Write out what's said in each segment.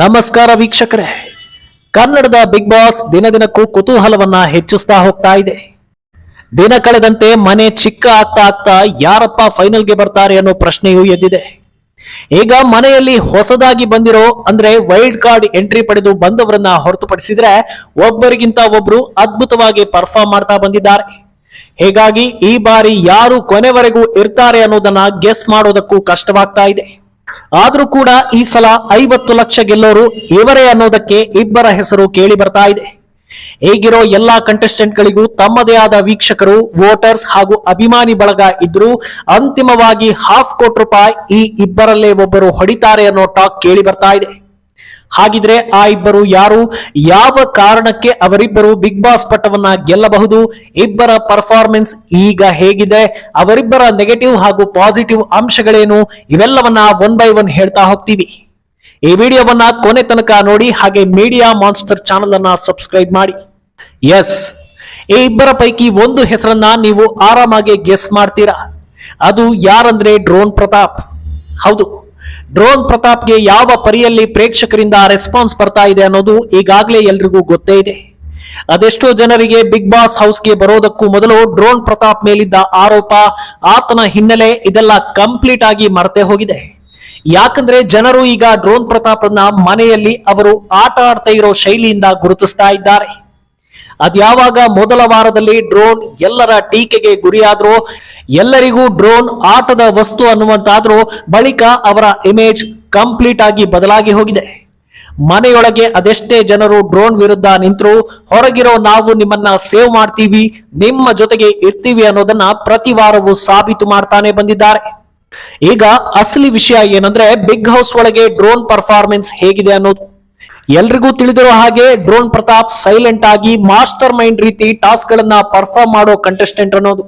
ನಮಸ್ಕಾರ ವೀಕ್ಷಕರೇ. ಕನ್ನಡದ ಬಿಗ್ ಬಾಸ್ ದಿನ ದಿನಕ್ಕೂ ಕುತೂಹಲವನ್ನ ಹೆಚ್ಚಿಸ್ತಾ ಹೋಗ್ತಾ ಇದೆ. ದಿನ ಕಳೆದಂತೆ ಮನೆ ಚಿಕ್ಕ ಆಗ್ತಾ ಆಗ್ತಾ ಯಾರಪ್ಪ ಫೈನಲ್ಗೆ ಬರ್ತಾರೆ ಅನ್ನೋ ಪ್ರಶ್ನೆಯೂ ಎದ್ದಿದೆ. ಈಗ ಮನೆಯಲ್ಲಿ ಹೊಸದಾಗಿ ಬಂದಿರೋ, ಅಂದ್ರೆ ವೈಲ್ಡ್ ಕಾರ್ಡ್ ಎಂಟ್ರಿ ಪಡೆದು ಬಂದವರನ್ನ ಹೊರತುಪಡಿಸಿದ್ರೆ ಒಬ್ಬರಿಗಿಂತ ಒಬ್ರು ಅದ್ಭುತವಾಗಿ ಪರ್ಫಾರ್ಮ್ ಮಾಡ್ತಾ ಬಂದಿದ್ದಾರೆ. ಹೀಗಾಗಿ ಈ ಬಾರಿ ಯಾರು ಕೊನೆವರೆಗೂ ಇರ್ತಾರೆ ಅನ್ನೋದನ್ನ ಗೆಸ್ ಮಾಡೋದಕ್ಕೂ ಕಷ್ಟವಾಗ್ತಾ ಇದೆ. ಆದ್ರೂ ಕೂಡ ಈ ಸಲ ಐವತ್ತು ಲಕ್ಷ ಗೆಲ್ಲೋರು ಇವರೇ ಅನ್ನೋದಕ್ಕೆ ಇಬ್ಬರ ಹೆಸರು ಕೇಳಿ ಬರ್ತಾ ಇದೆ. ಹೇಗಿರೋ ಎಲ್ಲಾ ಕಂಟೆಸ್ಟೆಂಟ್ ಗಳಿಗೂ ತಮ್ಮದೇ ಆದ ವೀಕ್ಷಕರು ವೋಟರ್ಸ್ ಹಾಗೂ ಅಭಿಮಾನಿ ಬಳಗ ಇದ್ರು ಅಂತಿಮವಾಗಿ ಹಾಫ್ ಕೋಟಿ ರೂಪಾಯಿ ಈ ಇಬ್ಬರಲ್ಲೇ ಒಬ್ಬರು ಹೊಡಿತಾರೆ ಅನ್ನೋ ಟಾಕ್ ಕೇಳಿ ಬರ್ತಾ ಇದೆ. ಹಾಗಿದ್ರೆ ಆ ಇಬ್ಬರು ಯಾರು? ಯಾವ ಕಾರಣಕ್ಕೆ ಅವರಿಬ್ಬರು ಬಿಗ್ ಬಾಸ್ ಪಟ್ಟವನ್ನ ಗೆಲ್ಲಬಹುದು? ಇಬ್ಬರ ಪರ್ಫಾರ್ಮೆನ್ಸ್ ಈಗ ಹೇಗಿದೆ? ಅವರಿಬ್ಬರ ನೆಗೆಟಿವ್ ಹಾಗೂ ಪಾಸಿಟಿವ್ ಅಂಶಗಳೇನು? ಇವೆಲ್ಲವನ್ನ ಒನ್ ಬೈ ಒನ್ ಹೇಳ್ತಾ ಹೋಗ್ತೀವಿ. ಈ ವಿಡಿಯೋವನ್ನ ಕೊನೆ ತನಕ ನೋಡಿ, ಹಾಗೆ ಮೀಡಿಯಾ ಮಾನ್ಸ್ಟರ್ ಚಾನಲ್ ಅನ್ನ ಸಬ್ಸ್ಕ್ರೈಬ್ ಮಾಡಿ. ಎಸ್ ಈ ಇಬ್ಬರ ಪೈಕಿ ಒಂದು ಹೆಸರನ್ನ ನೀವು ಆರಾಮಾಗಿ ಗೆಸ್ ಮಾಡ್ತೀರಾ? ಅದು ಯಾರಂದ್ರೆ ಡ್ರೋನ್ ಪ್ರತಾಪ್. ಹೌದು ಡ್ರೋನ್ ಪ್ರತಾಪ್ಗೆ ಯಾವ ಪರಿಯಲ್ಲಿ ಪ್ರೇಕ್ಷಕರಿಂದ ರೆಸ್ಪಾನ್ಸ್ ಬರ್ತಾ ಇದೆ ಅನ್ನೋದು ಈಗಾಗಲೇ ಎಲ್ರಿಗೂ ಗೊತ್ತೇ ಇದೆ. ಅದೆಷ್ಟೋ ಜನರಿಗೆ ಬಿಗ್ ಬಾಸ್ ಹೌಸ್ಗೆ ಬರೋದಕ್ಕೂ ಮೊದಲು ಡ್ರೋನ್ ಪ್ರತಾಪ್ ಮೇಲಿದ್ದ ಆರೋಪ ಆತನ ಹಿನ್ನೆಲೆ ಇದೆಲ್ಲ ಕಂಪ್ಲೀಟ್ ಆಗಿ ಮರೆತೆ ಹೋಗಿದೆ. ಯಾಕಂದ್ರೆ ಜನರು ಈಗ ಡ್ರೋನ್ ಪ್ರತಾಪ್ನ ಮನೆಯಲ್ಲಿ ಅವರು ಆಟ ಆಡ್ತಾ ಇರೋ ಶೈಲಿಯಿಂದ ಗುರುತಿಸ್ತಾ ಇದ್ದಾರೆ. ಅದ್ಯಾವಾಗ ಮೊದಲ ವಾರದಲ್ಲಿ ಡ್ರೋನ್ ಎಲ್ಲರ ಟೀಕೆಗೆ ಗುರಿಯಾದ್ರೂ, ಎಲ್ಲರಿಗೂ ಡ್ರೋನ್ ಆಟದ ವಸ್ತು ಅನ್ನುವಂತಾದ್ರೂ ಬಳಿಕ ಅವರ ಇಮೇಜ್ ಕಂಪ್ಲೀಟ್ ಆಗಿ ಬದಲಾಗಿ ಹೋಗಿದೆ. ಮನೆಯೊಳಗೆ ಅದೆಷ್ಟೇ ಜನರು ಡ್ರೋನ್ ವಿರುದ್ಧ ನಿಂತರು ಹೊರಗಿರೋ ನಾವು ನಿಮ್ಮನ್ನ ಸೇವ್ ಮಾಡ್ತೀವಿ, ನಿಮ್ಮ ಜೊತೆಗೆ ಇರ್ತೀವಿ ಅನ್ನೋದನ್ನ ಪ್ರತಿ ವಾರವೂ ಸಾಬೀತು ಮಾಡ್ತಾನೆ ಬಂದಿದ್ದಾರೆ. ಈಗ ಅಸಲಿ ವಿಷಯ ಏನಂದ್ರೆ ಬಿಗ್ ಹೌಸ್ ಒಳಗೆ ಡ್ರೋನ್ ಪರ್ಫಾರ್ಮೆನ್ಸ್ ಹೇಗಿದೆ ಅನ್ನೋದು. ಎಲ್ರಿಗೂ ತಿಳಿದಿರೋ ಹಾಗೆ ಡ್ರೋನ್ ಪ್ರತಾಪ್ ಸೈಲೆಂಟ್ ಆಗಿ ಮಾಸ್ಟರ್ ಮೈಂಡ್ ರೀತಿ ಟಾಸ್ಕ್ ಗಳನ್ನ ಪರ್ಫಾರ್ಮ್ ಮಾಡೋ ಕಂಟೆಸ್ಟೆಂಟ್ ಅನ್ನೋದು.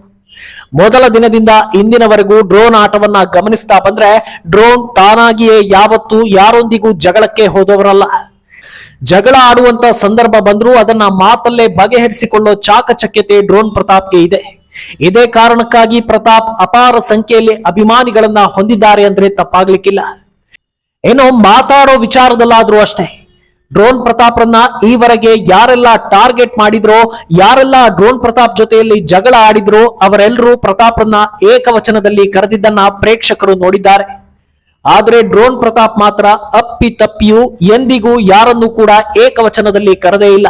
ಮೊದಲ ದಿನದಿಂದ ಇಂದಿನವರೆಗೂ ಡ್ರೋನ್ ಆಟವನ್ನ ಗಮನಿಸ್ತಾ ಬಂದ್ರೆ ಡ್ರೋನ್ ತಾನಾಗಿಯೇ ಯಾವತ್ತು ಯಾರೊಂದಿಗೂ ಜಗಳಕ್ಕೆ ಹೋದವರಲ್ಲ. ಜಗಳ ಆಡುವಂತ ಸಂದರ್ಭ ಬಂದ್ರೂ ಅದನ್ನ ಮಾತಲ್ಲೇ ಬಗೆಹರಿಸಿಕೊಳ್ಳೋ ಚಾಕಚಕ್ಯತೆ ಡ್ರೋನ್ ಪ್ರತಾಪ್ಗೆ ಇದೆ. ಇದೇ ಕಾರಣಕ್ಕಾಗಿ ಪ್ರತಾಪ್ ಅಪಾರ ಸಂಖ್ಯೆಯಲ್ಲಿ ಅಭಿಮಾನಿಗಳನ್ನ ಹೊಂದಿದ್ದಾರೆ ಅಂದ್ರೆ ತಪ್ಪಾಗ್ಲಿಕ್ಕಿಲ್ಲ. ಏನೋ ಮಾತಾಡೋ ವಿಚಾರದಲ್ಲಾದ್ರೂ ಅಷ್ಟೇ. ಡ್ರೋನ್ ಪ್ರತಾಪ್ರನ್ನ ಈವರೆಗೆ ಯಾರೆಲ್ಲ ಟಾರ್ಗೆಟ್ ಮಾಡಿದ್ರೋ, ಯಾರೆಲ್ಲ ಡ್ರೋನ್ ಪ್ರತಾಪ್ ಜೊತೆಯಲ್ಲಿ ಜಗಳ ಆಡಿದ್ರೋ, ಅವರೆಲ್ಲರೂ ಪ್ರತಾಪ್ರನ್ನ ಏಕವಚನದಲ್ಲಿ ಕರೆದಿದ್ದನ್ನ ಪ್ರೇಕ್ಷಕರು ನೋಡಿದ್ದಾರೆ. ಆದರೆ ಡ್ರೋನ್ ಪ್ರತಾಪ್ ಮಾತ್ರ ಅಪ್ಪಿ ತಪ್ಪಿಯೂ ಎಂದಿಗೂ ಯಾರನ್ನೂ ಕೂಡ ಏಕವಚನದಲ್ಲಿ ಕರೆದೇ ಇಲ್ಲ.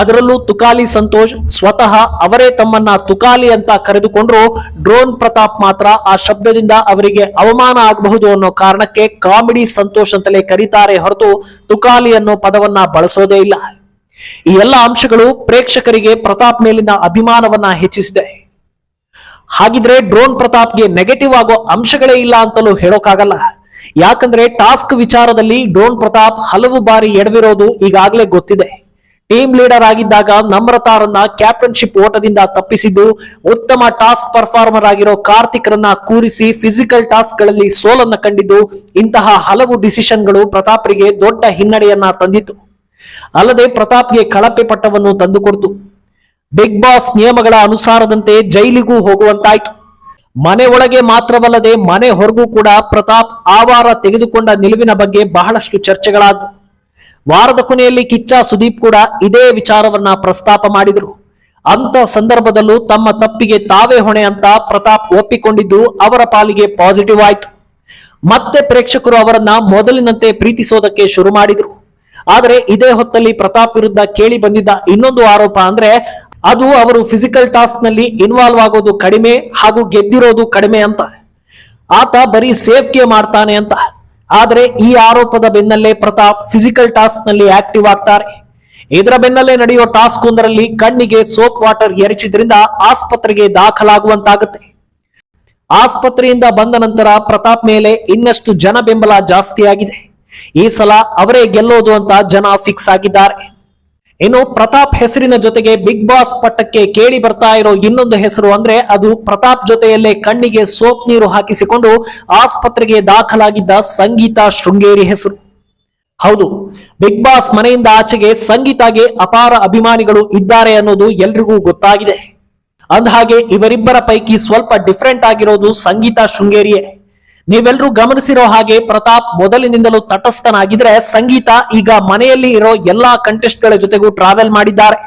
ಅದರಲ್ಲೂ ತುಕಾಲಿ ಸಂತೋಷ್ ಸ್ವತಃ ಅವರೇ ತಮ್ಮನ್ನ ತುಕಾಲಿ ಅಂತ ಕರೆದುಕೊಂಡ್ರು. ಡ್ರೋನ್ ಪ್ರತಾಪ್ ಮಾತ್ರ ಆ ಶಬ್ದದಿಂದ ಅವರಿಗೆ ಅವಮಾನ ಆಗಬಹುದು ಅನ್ನೋ ಕಾರಣಕ್ಕೆ ಕಾಮಿಡಿ ಸಂತೋಷ್ ಅಂತಲೇ ಕರೀತಾರೆ ಹೊರತು ತುಕಾಲಿ ಅನ್ನೋ ಪದವನ್ನ ಬಳಸೋದೇ ಇಲ್ಲ. ಈ ಎಲ್ಲ ಅಂಶಗಳು ಪ್ರೇಕ್ಷಕರಿಗೆ ಪ್ರತಾಪ್ ಮೇಲಿನ ಅಭಿಮಾನವನ್ನ ಹೆಚ್ಚಿಸಿದೆ. ಹಾಗಿದ್ರೆ ಡ್ರೋನ್ ಪ್ರತಾಪ್ಗೆ ನೆಗೆಟಿವ್ ಆಗೋ ಅಂಶಗಳೇ ಇಲ್ಲ ಅಂತಲೂ ಹೇಳೋಕ್ಕಾಗಲ್ಲ ಯಾಕಂದ್ರೆ ಟಾಸ್ಕ್ ವಿಚಾರದಲ್ಲಿ ಡ್ರೋನ್ ಪ್ರತಾಪ್ ಹಲವು ಬಾರಿ ಎಡವಿರೋದು ಈಗಾಗಲೇ ಗೊತ್ತಿದೆ. ಟೀಮ್ ಲೀಡರ್ ಆಗಿದ್ದಾಗ ನಮ್ರತಾರನ್ನ ಕ್ಯಾಪ್ಟನ್ಶಿಪ್ ಓಟದಿಂದ ತಪ್ಪಿಸಿದ್ದು ಉತ್ತಮ ಟಾಸ್ಕ್ ಪರ್ಫಾರ್ಮರ್ ಆಗಿರೋ ಕಾರ್ತಿಕ್ ರನ್ನ ಕೂರಿಸಿ ಫಿಸಿಕಲ್ ಟಾಸ್ಕ್ಗಳಲ್ಲಿ ಸೋಲನ್ನ ಕಂಡಿದ್ದು ಇಂತಹ ಹಲವು ಡಿಸಿಷನ್ಗಳು ಪ್ರತಾಪ್ರಿಗೆ ದೊಡ್ಡ ಹಿನ್ನಡೆಯನ್ನ ತಂದಿತ್ತು. ಅಲ್ಲದೆ ಪ್ರತಾಪ್ಗೆ ಕಳಪೆ ಪಟ್ಟವನ್ನು ತಂದುಕೊಡ್ತು. ಬಿಗ್ ಬಾಸ್ ನಿಯಮಗಳ ಅನುಸಾರದಂತೆ ಜೈಲಿಗೂ ಹೋಗುವಂತಾಯ್ತು. ಮನೆ ಒಳಗೆ ಮಾತ್ರವಲ್ಲದೆ ಮನೆ ಹೊರಗೂ ಕೂಡ ಪ್ರತಾಪ್ ಆವಾರ ವಾರ ತೆಗೆದುಕೊಂಡ ನಿಲುವಿನ ಬಗ್ಗೆ ಬಹಳಷ್ಟು ಚರ್ಚೆಗಳಾದವು. ವಾರದ ಕೊನೆಯಲ್ಲಿ ಕಿಚ್ಚ ಸುದೀಪ್ ಕೂಡ ಇದೇ ವಿಚಾರವನ್ನ ಪ್ರಸ್ತಾಪ ಮಾಡಿದ್ರು. ಅಂತ ಸಂದರ್ಭದಲ್ಲೂ ತಮ್ಮ ತಪ್ಪಿಗೆ ತಾವೇ ಹೊಣೆ ಅಂತ ಪ್ರತಾಪ್ ಒಪ್ಪಿಕೊಂಡಿದ್ದು ಅವರ ಪಾಲಿಗೆ ಪಾಸಿಟಿವ್ ಆಯ್ತು. ಮತ್ತೆ ಪ್ರೇಕ್ಷಕರು ಅವರನ್ನ ಮೊದಲಿನಂತೆ ಪ್ರೀತಿಸೋದಕ್ಕೆ ಶುರು ಮಾಡಿದ್ರು. ಆದರೆ ಇದೇ ಹೊತ್ತಲ್ಲಿ ಪ್ರತಾಪ್ ವಿರುದ್ಧ ಕೇಳಿ ಬಂದಿದ್ದ ಇನ್ನೊಂದು ಆರೋಪ ಅಂದ್ರೆ, ಅದು ಅವರು ಫಿಸಿಕಲ್ ಟಾಸ್ಕ್ನಲ್ಲಿ ಇನ್ವಾಲ್ವ್ ಆಗೋದು ಕಡಿಮೆ ಹಾಗೂ ಗೆದ್ದಿರೋದು ಕಡಿಮೆ ಅಂತ. ಆತ ಬರೀ ಸೇಫ್ಗೆ ಮಾಡ್ತಾನೆ ಅಂತ. ಆದರೆ ಈ ಆರೋಪದ ಬೆನ್ನಲ್ಲೇ ಪ್ರತಾಪ್ ಫಿಸಿಕಲ್ ಟಾಸ್ಕ್ನಲ್ಲಿ ಆಕ್ಟಿವ್ ಆಗ್ತಾರೆ. ಇದರ ಬೆನ್ನಲ್ಲೇ ನಡೆಯುವ ಟಾಸ್ಕ್ ಒಂದರಲ್ಲಿ ಕಣ್ಣಿಗೆ ಸೋಪ್ ವಾಟರ್ ಎರಚಿದ್ರಿಂದ ಆಸ್ಪತ್ರೆಗೆ ದಾಖಲಾಗುವಂತಾಗುತ್ತೆ. ಆಸ್ಪತ್ರೆಯಿಂದ ಬಂದ ನಂತರ ಪ್ರತಾಪ್ ಮೇಲೆ ಇನ್ನಷ್ಟು ಜನ ಬೆಂಬಲ ಜಾಸ್ತಿಯಾಗಿದೆ. ಈ ಸಲ ಅವರೇ ಗೆಲ್ಲೋದು ಅಂತ ಜನ ಫಿಕ್ಸ್ ಆಗಿದ್ದಾರೆ. ಇನ್ನು ಪ್ರತಾಪ್ ಹೆಸರಿನ ಜೊತೆಗೆ ಬಿಗ್ ಬಾಸ್ ಪಟ್ಟಕ್ಕೆ ಕೇಳಿ ಬರ್ತಾ ಇರೋ ಇನ್ನೊಂದು ಹೆಸರು ಅಂದ್ರೆ ಅದು ಪ್ರತಾಪ್ ಜೊತೆಯಲ್ಲೇ ಕಣ್ಣಿಗೆ ಸೋಪ್ ನೀರು ಹಾಕಿಸಿಕೊಂಡು ಆಸ್ಪತ್ರೆಗೆ ದಾಖಲಾಗಿದ್ದ ಸಂಗೀತ ಶೃಂಗೇರಿ ಹೆಸರು. ಹೌದು, ಬಿಗ್ ಬಾಸ್ ಮನೆಯಿಂದ ಆಚೆಗೆ ಸಂಗೀತಾಗೆ ಅಪಾರ ಅಭಿಮಾನಿಗಳು ಇದ್ದಾರೆ ಅನ್ನೋದು ಎಲ್ರಿಗೂ ಗೊತ್ತಾಗಿದೆ. ಅಂದಹಾಗೆ ಇವರಿಬ್ಬರ ಪೈಕಿ ಸ್ವಲ್ಪ ಡಿಫ್ರೆಂಟ್ ಆಗಿರೋದು ಸಂಗೀತ ಶೃಂಗೇರಿಯೇ. ನೀವೆಲ್ಲರೂ ಗಮನಿಸಿರೋ ಹಾಗೆ ಪ್ರತಾಪ್ ಮೊದಲಿನಿಂದಲೂ ತಟಸ್ಥನಾಗಿದ್ರೆ ಸಂಗೀತ ಈಗ ಮನೆಯಲ್ಲಿ ಇರೋ ಎಲ್ಲಾ ಕಂಟೆಸ್ಟ್ಗಳ ಜೊತೆಗೂ ಟ್ರಾವೆಲ್ ಮಾಡಿದ್ದಾರೆ.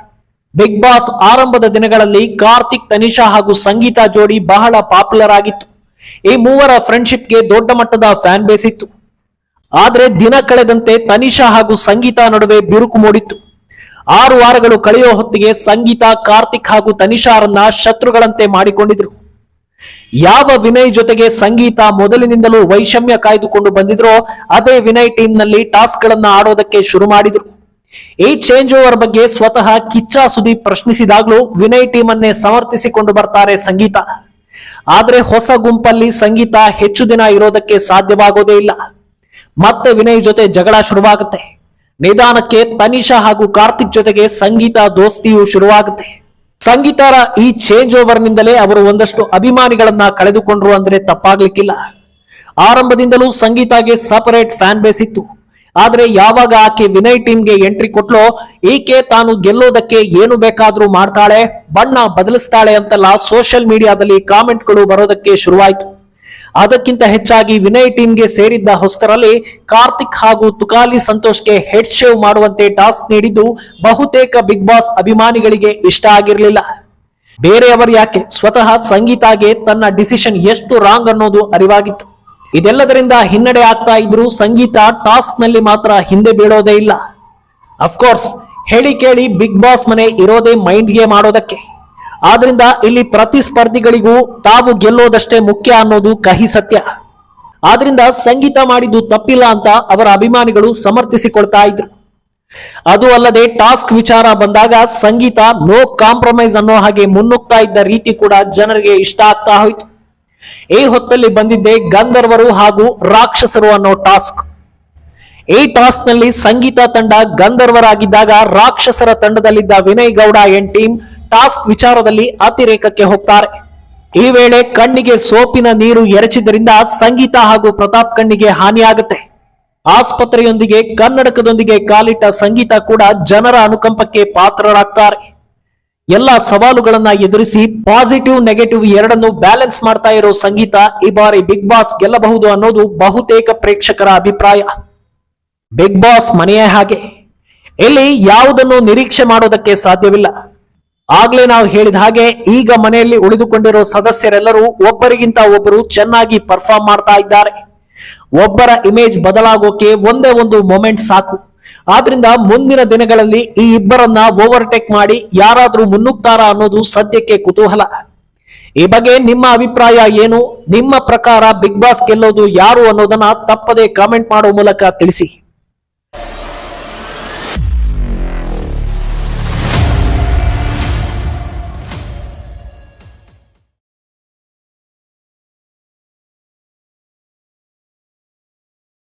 ಬಿಗ್ ಬಾಸ್ ಆರಂಭದ ದಿನಗಳಲ್ಲಿ ಕಾರ್ತಿಕ್, ತನಿಷಾ ಹಾಗೂ ಸಂಗೀತ ಜೋಡಿ ಬಹಳ ಪಾಪ್ಯುಲರ್ ಆಗಿತ್ತು. ಈ ಮೂವರ ಫ್ರೆಂಡ್ಶಿಪ್ಗೆ ದೊಡ್ಡ ಮಟ್ಟದ ಫ್ಯಾನ್ ಬೇಸ್ ಇತ್ತು. ಆದ್ರೆ ದಿನ ಕಳೆದಂತೆ ತನಿಷಾ ಹಾಗೂ ಸಂಗೀತ ನಡುವೆ ಬಿರುಕು ಮೂಡಿತ್ತು. ಆರು ವಾರಗಳು ಕಳೆಯೋ ಹೊತ್ತಿಗೆ ಸಂಗೀತ, ಕಾರ್ತಿಕ್ ಹಾಗೂ ತನಿಷಾರನ್ನ ಶತ್ರುಗಳಂತೆ ಮಾಡಿಕೊಂಡಿದ್ರು. ಯಾವ ವಿನಯ್ ಜೊತೆಗೆ ಸಂಗೀತ ಮೊದಲಿನಿಂದಲೂ ವೈಷಮ್ಯ ಕಾಯ್ದುಕೊಂಡು ಬಂದಿದ್ರೋ, ಅದೇ ವಿನಯ್ ಟೀಮ್ನಲ್ಲಿ ಟಾಸ್ಕ್ ಗಳನ್ನ ಆಡೋದಕ್ಕೆ ಶುರು ಮಾಡಿದ್ರು. ಈ ಚೇಂಜ್ ಓವರ್ ಬಗ್ಗೆ ಸ್ವತಃ ಕಿಚ್ಚ ಸುದೀಪ್ ಪ್ರಶ್ನಿಸಿದಾಗ್ಲೂ ವಿನಯ್ ಟೀಮ್ ಅನ್ನೇ ಸಮರ್ಥಿಸಿಕೊಂಡು ಬರ್ತಾರೆ ಸಂಗೀತ. ಆದ್ರೆ ಹೊಸ ಗುಂಪಲ್ಲಿ ಸಂಗೀತ ಹೆಚ್ಚು ದಿನ ಇರೋದಕ್ಕೆ ಸಾಧ್ಯವಾಗೋದೇ ಇಲ್ಲ. ಮತ್ತೆ ವಿನಯ್ ಜೊತೆ ಜಗಳ ಶುರುವಾಗುತ್ತೆ. ನಿಧಾನಕ್ಕೆ ತನಿಷಾ ಹಾಗೂ ಕಾರ್ತಿಕ್ ಜೊತೆಗೆ ಸಂಗೀತ ದೋಸ್ತಿಯು ಶುರುವಾಗುತ್ತೆ. ಸಂಗೀತರ ಈ ಚೇಂಜ್ ಓವರ್ ನಿಂದಲೇ ಅವರು ಒಂದಷ್ಟು ಅಭಿಮಾನಿಗಳನ್ನ ಕಳೆದುಕೊಂಡ್ರು ಅಂದ್ರೆ ತಪ್ಪಾಗ್ಲಿಕ್ಕಿಲ್ಲ. ಆರಂಭದಿಂದಲೂ ಸಂಗೀತಾಗೆ ಸಪರೇಟ್ ಫ್ಯಾನ್ ಬೇಸ್ ಇತ್ತು. ಆದ್ರೆ ಯಾವಾಗ ಆಕೆ ವಿನಯ್ ಟೀಮ್ಗೆ ಎಂಟ್ರಿ ಕೊಟ್ಲೋ ಈಕೆ ತಾನು ಗೆಲ್ಲೋದಕ್ಕೆ ಏನು ಬೇಕಾದ್ರೂ ಮಾಡ್ತಾಳೆ, ಬಣ್ಣ ಬದಲಿಸ್ತಾಳೆ ಅಂತೆಲ್ಲ ಸೋಷಿಯಲ್ ಮೀಡಿಯಾದಲ್ಲಿ ಕಾಮೆಂಟ್ಗಳು ಬರೋದಕ್ಕೆ ಶುರುವಾಯಿತು. ಅದಕ್ಕಿಂತ ಹೆಚ್ಚಾಗಿ ವಿನಯ್ ಟೀಮ್ಗೆ ಸೇರಿದ್ದ ಹೊಸ್ತರಲ್ಲಿ ಕಾರ್ತಿಕ್ ಹಾಗೂ ತುಕಾಲಿ ಸಂತೋಷ್ಗೆ ಹೆಡ್ ಶೇವ್ ಮಾಡುವಂತೆ ಟಾಸ್ಕ್ ನೀಡಿದ್ದು ಬಹುತೇಕ ಬಿಗ್ ಬಾಸ್ ಅಭಿಮಾನಿಗಳಿಗೆ ಇಷ್ಟ ಆಗಿರಲಿಲ್ಲ. ಬೇರೆಯವರು ಯಾಕೆ ಸ್ವತಃ ಸಂಗೀತಾಗೆ ತನ್ನ ಡಿಸಿಷನ್ ಎಷ್ಟು ರಾಂಗ್ ಅನ್ನೋದು ಅರಿವಾಗಿತ್ತು. ಇದೆಲ್ಲದರಿಂದ ಹಿನ್ನಡೆ ಆಗ್ತಾ ಇದ್ರು ಸಂಗೀತ ಟಾಸ್ಕ್ನಲ್ಲಿ ಮಾತ್ರ ಹಿಂದೆ ಬೀಳೋದೇ ಇಲ್ಲ. ಅಫ್ಕೋರ್ಸ್ ಹೇಳಿ ಕೇಳಿ ಬಿಗ್ ಬಾಸ್ ಮನೆ ಇರೋದೇ ಮೈಂಡ್ಗೆ ಮಾಡೋದಕ್ಕೆ. ಆದ್ರಿಂದ ಇಲ್ಲಿ ಪ್ರತಿಸ್ಪರ್ಧಿಗಳಿಗೂ ತಾವು ಗೆಲ್ಲೋದಷ್ಟೇ ಮುಖ್ಯ ಅನ್ನೋದು ಕಹಿ ಸತ್ಯ. ಆದ್ರಿಂದ ಸಂಗೀತ ಮಾಡಿದ್ದು ತಪ್ಪಿಲ್ಲ ಅಂತ ಅವರ ಅಭಿಮಾನಿಗಳು ಸಮರ್ಥಿಸಿಕೊಳ್ತಾ ಇದ್ರು. ಅದು ಅಲ್ಲದೆ ಟಾಸ್ಕ್ ವಿಚಾರ ಬಂದಾಗ ಸಂಗೀತ ನೋ ಕಾಂಪ್ರಮೈಸ್ ಅನ್ನೋ ಹಾಗೆ ಮುನ್ನುಗ್ತಾ ಇದ್ದ ರೀತಿ ಕೂಡ ಜನರಿಗೆ ಇಷ್ಟ ಆಗ್ತಾ ಹೋಯ್ತು. ಈ ಹೊತ್ತಲ್ಲಿ ಬಂದಿದ್ದೆ ಗಂಧರ್ವರು ಹಾಗೂ ರಾಕ್ಷಸರು ಅನ್ನೋ ಟಾಸ್ಕ್. ಈ ಟಾಸ್ಕ್ನಲ್ಲಿ ಸಂಗೀತ ತಂಡ ಗಂಧರ್ವರಾಗಿದ್ದಾಗ ರಾಕ್ಷಸರ ತಂಡದಲ್ಲಿದ್ದ Vinay Gowda N team task ವಿಚಾರದಲ್ಲಿ ಅತಿರೇಕಕ್ಕೆ ಹೋಗ್ತಾರೆ. ಈ ವೇಳೆ ಕಣ್ಣಿಗೆ ಸೋಪಿನ ನೀರು ಎರಚಿದ್ದರಿಂದ ಸಂಗೀತ ಹಾಗೂ ಪ್ರತಾಪ್ ಕಣ್ಣಿಗೆ ಹಾನಿಯಾಗುತ್ತೆ. ಆಸ್ಪತ್ರೆಯೊಂದಿಗೆ, ಕನ್ನಡಕದೊಂದಿಗೆ ಕಾಲಿಟ್ಟ ಸಂಗೀತ ಕೂಡ ಜನರ ಅನುಕಂಪಕ್ಕೆ ಪಾತ್ರರಾಗ್ತಾರೆ. ಎಲ್ಲ ಸವಾಲುಗಳನ್ನ ಎದುರಿಸಿ ಪಾಸಿಟಿವ್ ನೆಗೆಟಿವ್ ಎರಡನ್ನು ಬ್ಯಾಲೆನ್ಸ್ ಮಾಡ್ತಾ ಇರೋ ಸಂಗೀತ ಈ ಬಾರಿ ಬಿಗ್ ಬಾಸ್ ಗೆಲ್ಲಬಹುದು ಅನ್ನೋದು ಬಹುತೇಕ ಪ್ರೇಕ್ಷಕರ ಅಭಿಪ್ರಾಯ. ಬಿಗ್ ಬಾಸ್ ಮನೆಯೇ ಹಾಗೆ. ಇಲ್ಲಿ ಯಾವುದನ್ನು ನಿರೀಕ್ಷೆ ಮಾಡೋದಕ್ಕೆ ಸಾಧ್ಯವಿಲ್ಲ. ಆಗ್ಲೇ ನಾವು ಹೇಳಿದ ಹಾಗೆ ಈಗ ಮನೆಯಲ್ಲಿ ಉಳಿದುಕೊಂಡಿರೋ ಸದಸ್ಯರೆಲ್ಲರೂ ಒಬ್ಬರಿಗಿಂತ ಒಬ್ಬರು ಚೆನ್ನಾಗಿ ಪರ್ಫಾರ್ಮ್ ಮಾಡ್ತಾ ಇದ್ದಾರೆ. ಒಬ್ಬರ ಇಮೇಜ್ ಬದಲಾಗೋಕೆ ಒಂದೇ ಒಂದು ಮೊಮೆಂಟ್ ಸಾಕು. ಆದ್ರಿಂದ ಮುಂದಿನ ದಿನಗಳಲ್ಲಿ ಈ ಇಬ್ಬರನ್ನ ಓವರ್ಟೇಕ್ ಮಾಡಿ ಯಾರಾದ್ರೂ ಮುನ್ನುಗ್ತಾರಾ ಅನ್ನೋದು ಸದ್ಯಕ್ಕೆ ಕುತೂಹಲ. ಈ ಬಗ್ಗೆ ನಿಮ್ಮ ಅಭಿಪ್ರಾಯ ಏನು? ನಿಮ್ಮ ಪ್ರಕಾರ ಬಿಗ್ ಬಾಸ್ ಗೆಲ್ಲೋದು ಯಾರು ಅನ್ನೋದನ್ನ ತಪ್ಪದೆ ಕಾಮೆಂಟ್ ಮಾಡೋ ಮೂಲಕ ತಿಳಿಸಿ.